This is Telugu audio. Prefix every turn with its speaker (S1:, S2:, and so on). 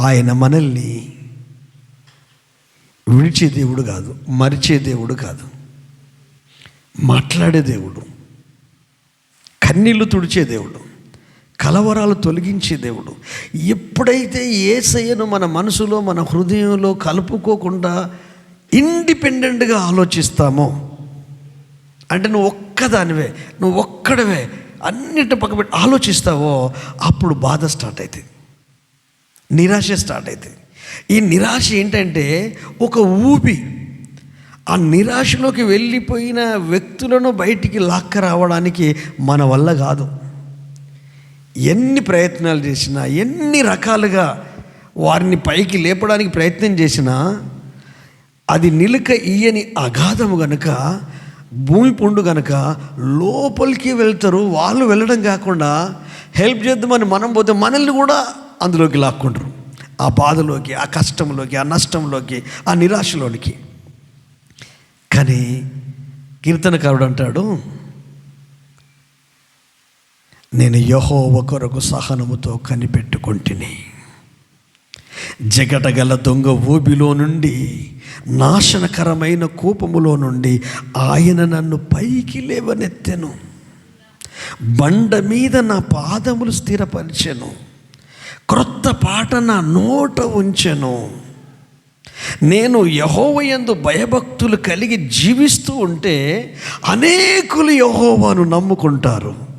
S1: ఆయన మనల్ని విడిచే దేవుడు కాదు మరిచే దేవుడు కాదు. మాట్లాడే దేవుడు కన్నీళ్ళు తుడిచే దేవుడు కలవరాలు తొలగించే దేవుడు. ఎప్పుడైతే ఏసయ్యను మన మనసులో మన హృదయంలో కలుపుకోకుండా ఇండిపెండెంట్గా ఆలోచిస్తామో అంటే నువ్వు ఒక్కదానివే నువ్వు ఒక్కడవే అన్నిటి పక్కపెట్టి ఆలోచిస్తావో అప్పుడు బాధ స్టార్ట్ అవుతుంది నిరాశ స్టార్ట్ అవుతుంది ఈ నిరాశ ఏంటంటే ఒక ఊపి ఆ నిరాశలోకి వెళ్ళిపోయిన వ్యక్తులను బయటికి లాక్క రావడానికి మన వల్ల కాదు. ఎన్ని ప్రయత్నాలు చేసినా ఎన్ని రకాలుగా వారిని పైకి లేపడానికి ప్రయత్నం చేసినా అది నిలుక ఇయ్యని అగాధము గనుక భూమి పుండు గనుక లోపలికి వెళ్తారు. వాళ్ళు వెళ్ళడం కాకుండా హెల్ప్ చేద్దామని మనం పోతే మనల్ని కూడా అందులోకి లాక్కుంటారు ఆ బాధలోకి ఆ కష్టంలోకి ఆ నష్టంలోకి ఆ నిరాశలోనికి. కానీ కీర్తనకారుడు అంటాడు నేను యహో కొరకు సహనముతో కనిపెట్టుకుంటుని. జగటగల దొంగ ఊబిలో నుండి నాశనకరమైన కూపములో నుండి ఆయన నన్ను పైకి లేవనెత్తెను. బండ మీద నా పాదములు స్థిరపరిచెను. క్రొత్త పాట నా నోట ఉంచెను. నేను యహోవయందు భయభక్తులు కలిగి జీవిస్తూ ఉంటే అనేకులు యహోవాను నమ్ముకుంటారు.